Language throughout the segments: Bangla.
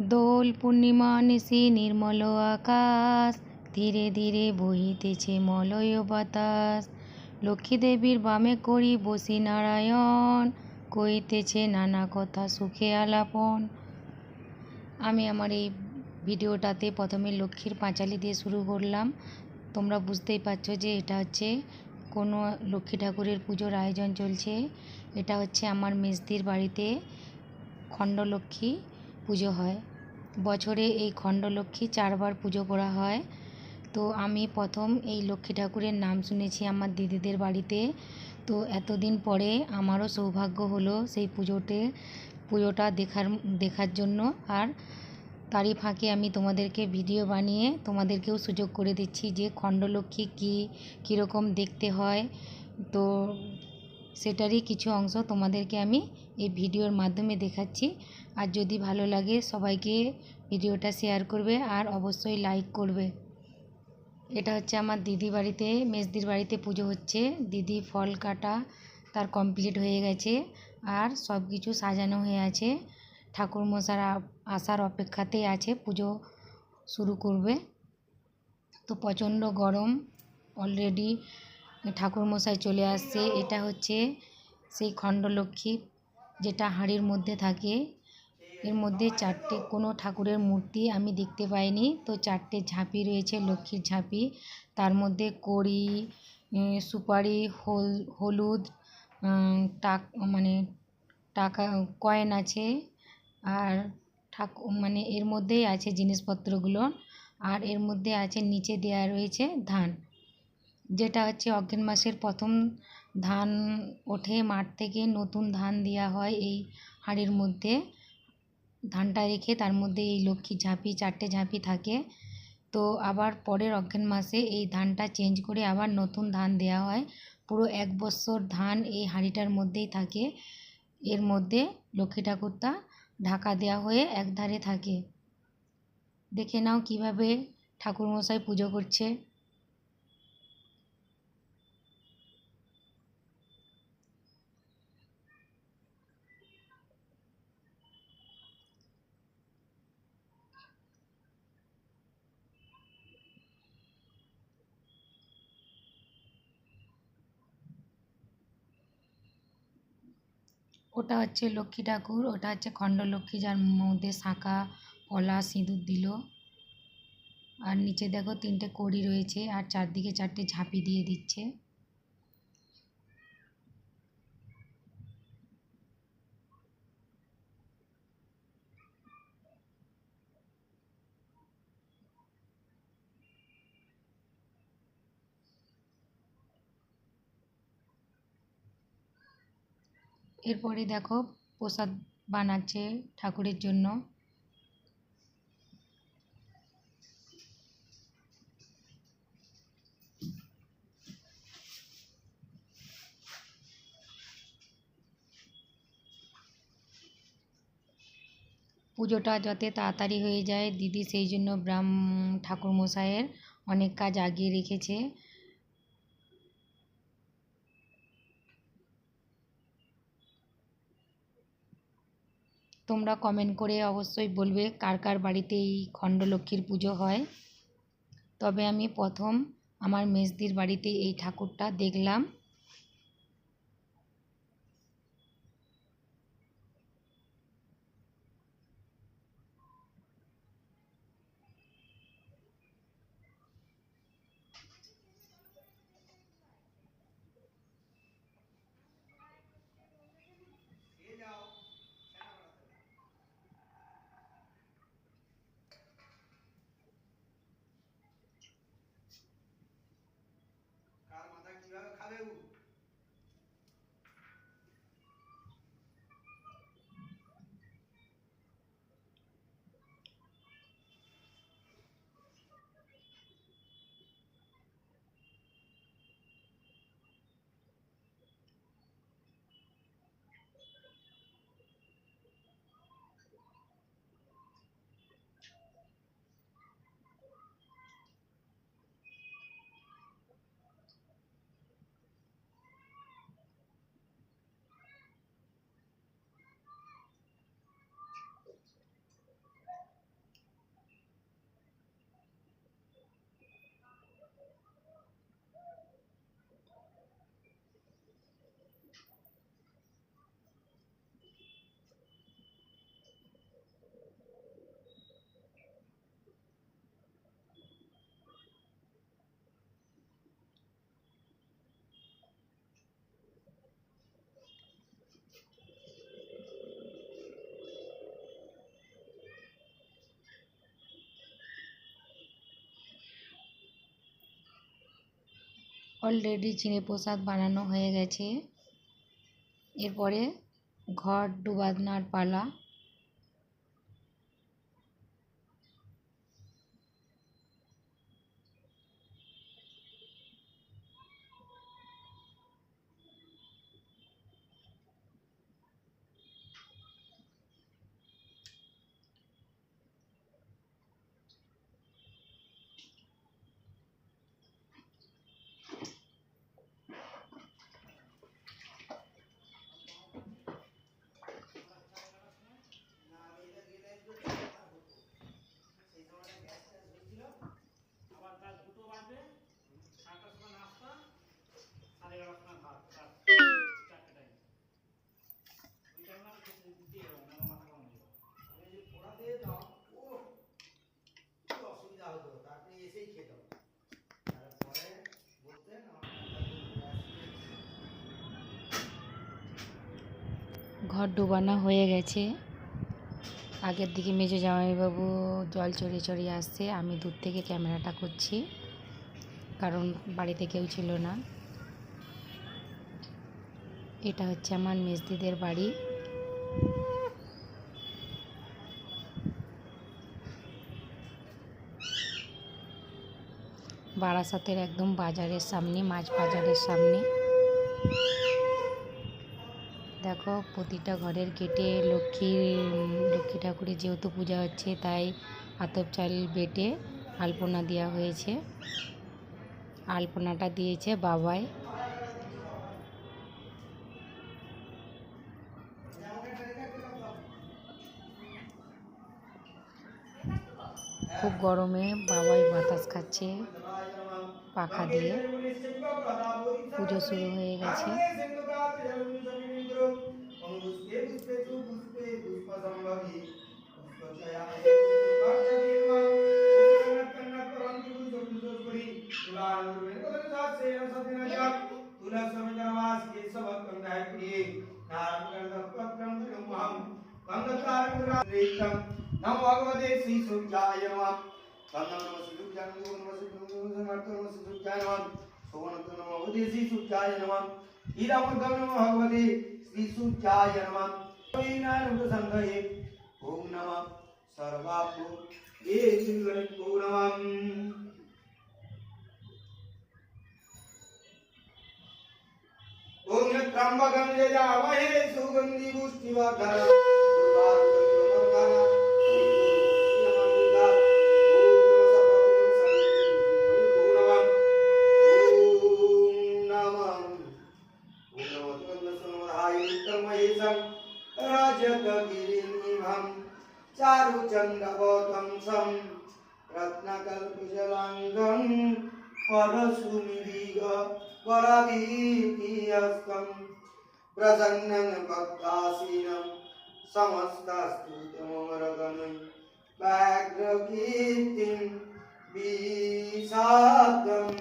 দোল পূর্ণিমা নিশি নির্মল আকাশ। ধীরে ধীরে বহিতেছে মলয় বাতাস। লক্ষ্মী দেবীর বামে করি বসি নারায়ণ। কইতেছে নানা কথা সুখে আলাপন। আমি আমার এই ভিডিওটাতে প্রথমে লক্ষ্মীর পাঁচালি দিয়ে শুরু করলাম। তোমরা বুঝতেই পারছ যে এটা হচ্ছে কোনো লক্ষ্মী ঠাকুরের পুজোর আয়োজন চলছে। এটা হচ্ছে আমার মেজদির বাড়িতে খণ্ডলক্ষ্মী পুজো হয়। বছরে এই খণ্ডলক্ষ্মী চারবার পুজো করা হয়। তো আমি প্রথম এই লক্ষ্মী ঠাকুরের নাম শুনেছি আমার দিদিদের বাড়িতে। তো এতদিন পরে আমারও সৌভাগ্য হলো সেই পুজোতে, পুজোটা দেখার দেখার জন্য। আর তারই ফাঁকে আমি তোমাদেরকে ভিডিও বানিয়ে তোমাদেরকেও সুযোগ করে দিচ্ছি যে খণ্ডলক্ষ্মী কী, কীরকম দেখতে হয়। তো সেটারই কিছু অংশ তোমাদেরকে আমি এই ভিডিওর মাধ্যমে দেখাচ্ছি। আর যদি ভালো লাগে সবাইকে ভিডিওটা শেয়ার করবে আর অবশ্যই লাইক করবে। এটা হচ্ছে আমার দিদি বাড়িতে, মেজদির বাড়িতে পুজো হচ্ছে। দিদি ফল কাটা তার কমপ্লিট হয়ে গেছে আর সব কিছু সাজানো হয়ে আছে। ঠাকুর ঠাকুরমশার আসার অপেক্ষাতেই আছে, পুজো শুরু করবে। তো প্রচণ্ড গরম অলরেডি ঠাকুরমশাই চলে আসছে। এটা হচ্ছে সেই খণ্ডলক্ষ্মী, যেটা হাঁড়ির মধ্যে থাকে। এর মধ্যে চারটে, কোনো ঠাকুরের মূর্তি আমি দেখতে পাইনি। তো চারটে ঝাঁপি রয়েছে, লক্ষ্মীর ঝাঁপি। তার মধ্যে কড়ি সুপারি, হল, হলুদ টাক মানে টাকা, কয়েন আছে। আর ঠাকুর মানে এর মধ্যেই আছে জিনিসপত্রগুলো। আর এর মধ্যে আছে, নিচে দেওয়া রয়েছে ধান। যেটা হচ্ছে অগ্রাণ মাসের প্রথম ধান ওঠে মাঠ থেকে নতুন ধান দেওয়া হয় এই হাঁড়ির মধ্যে। ধানটা রেখে তার মধ্যে এই লক্ষ্মী ঝাঁপি, চারটে ঝাঁপি থাকে। তো আবার পরের অজ্ঞান মাসে এই ধানটা চেঞ্জ করে আবার নতুন ধান দেওয়া হয়। পুরো এক বছর ধান এই হাঁড়িটার মধ্যেই থাকে। এর মধ্যে লক্ষ্মী ঠাকুরটা ঢাকা দেওয়া হয়ে একধারে থাকে। দেখে নাও কীভাবে ঠাকুরমশাই পুজো করছে। ওটা হচ্ছে লক্ষ্মী ঠাকুর, ওটা হচ্ছে খণ্ডলক্ষ্মী যার মধ্যে শাঁখা, পলা, সিঁদুর দিল। আর নিচে দেখো তিনটে কড়ি রয়েছে আর চারদিকে চারটে ঝাঁপি দিয়ে দিচ্ছে। এরপরে দেখো প্রসাদ বানাচ্ছে ঠাকুরের জন্য। পুজোটা যাতে তাড়াতাড়ি হয়ে যায়, দিদি সেই জন্য ব্রাহ্ম, ঠাকুরমশাইয়ের অনেক কাজ আগিয়ে রেখেছে। তোমরা কমেন্ট করে অবশ্যই বলবে কার কার বাড়িতে এই খণ্ডলক্ষ্মীর পুজো হয়। তবে আমি প্রথম আমার মেজদির বাড়িতে এই ঠাকুরটা দেখলাম। অলরেডি চিঁড়ে প্রসাদ বানানো হয়ে গেছে। এরপরে ঘট ডুবানোর পালা। ঘর ডুবানো হয়ে গেছে। আগের দিকে মেজো জামাইবাবু জল চড়িয়ে চড়িয়ে আসছে। আমি দূর থেকে ক্যামেরাটা করছি, কারণ বাড়িতে কেউ ছিল না। এটা হচ্ছে আমার মেজদিদের বাড়ি। বারাসাতের একদম বাজারের সামনে, মাছ বাজারের সামনে। দেখো, প্রতিটা ঘরের গেটে লক্ষ্মী লক্ষ্মী ঠাকুরের যেহেতু পূজা হচ্ছে, তাই আতপ চাল বেটে আলপনা দেওয়া হয়েছে। আলপনাটা দিয়েছে বাবাই। খুব গরমে বাবাই বাতাস খাচ্ছে পাখা দিয়ে। পুজো শুরু হয়ে গেছে। सर्वदेशी सूर्याय नमः तन्नम नमः सूर्याय नमः नमः सूर्याय नमः सूर्याय नमः सोवनतो नमः उदेशी सूर्याय नमः ईरापुरगम नमः भगवते श्री सूर्याय नमः वैनारुद संघये ओम नमः सर्वापु ये गणित पूर्णम ओम त्र्यंबकं यजामहे सुगन्धिं पुष्टिवर्धनम् देशं रजतगिरिनिभं चारुचन्द्रवतंसं रत्नकल्पजलाङ्गं परशुनिरीग पराभीतिहस्तं प्रसन्नं भक्तासीनं समस्तस्तुतमोरगणं व्याघ्रकीर्तिं विषादम्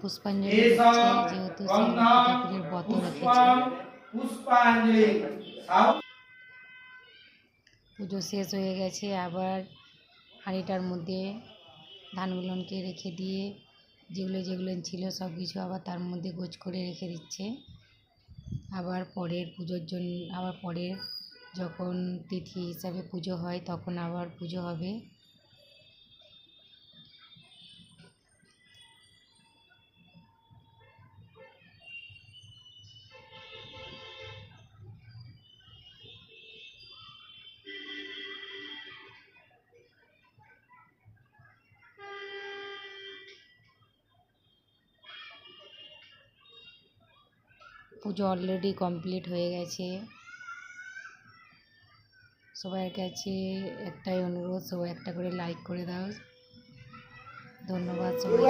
পুষ্পাঞ্জলি যেহেতু ঠাকুরের ব্রত রেখেছে। পুজো শেষ হয়ে গেছে আবার হাঁড়িটার মধ্যে ধানগুলোকে রেখে দিয়ে যেগুলো যেগুলো ছিল সব কিছু আবার তার মধ্যে গোছ করে রেখে দিচ্ছে। আবার পরের পুজোর জন্য আবার পরের যখন তিথি হিসাবে পুজো হয় তখন আবার পুজো হবে। পুজো অলরেডি কমপ্লিট হয়ে গেছে। সবার কাছে একটাই অনুরোধ, সবাই একটা করে লাইক করে দাও। ধন্যবাদ সবাই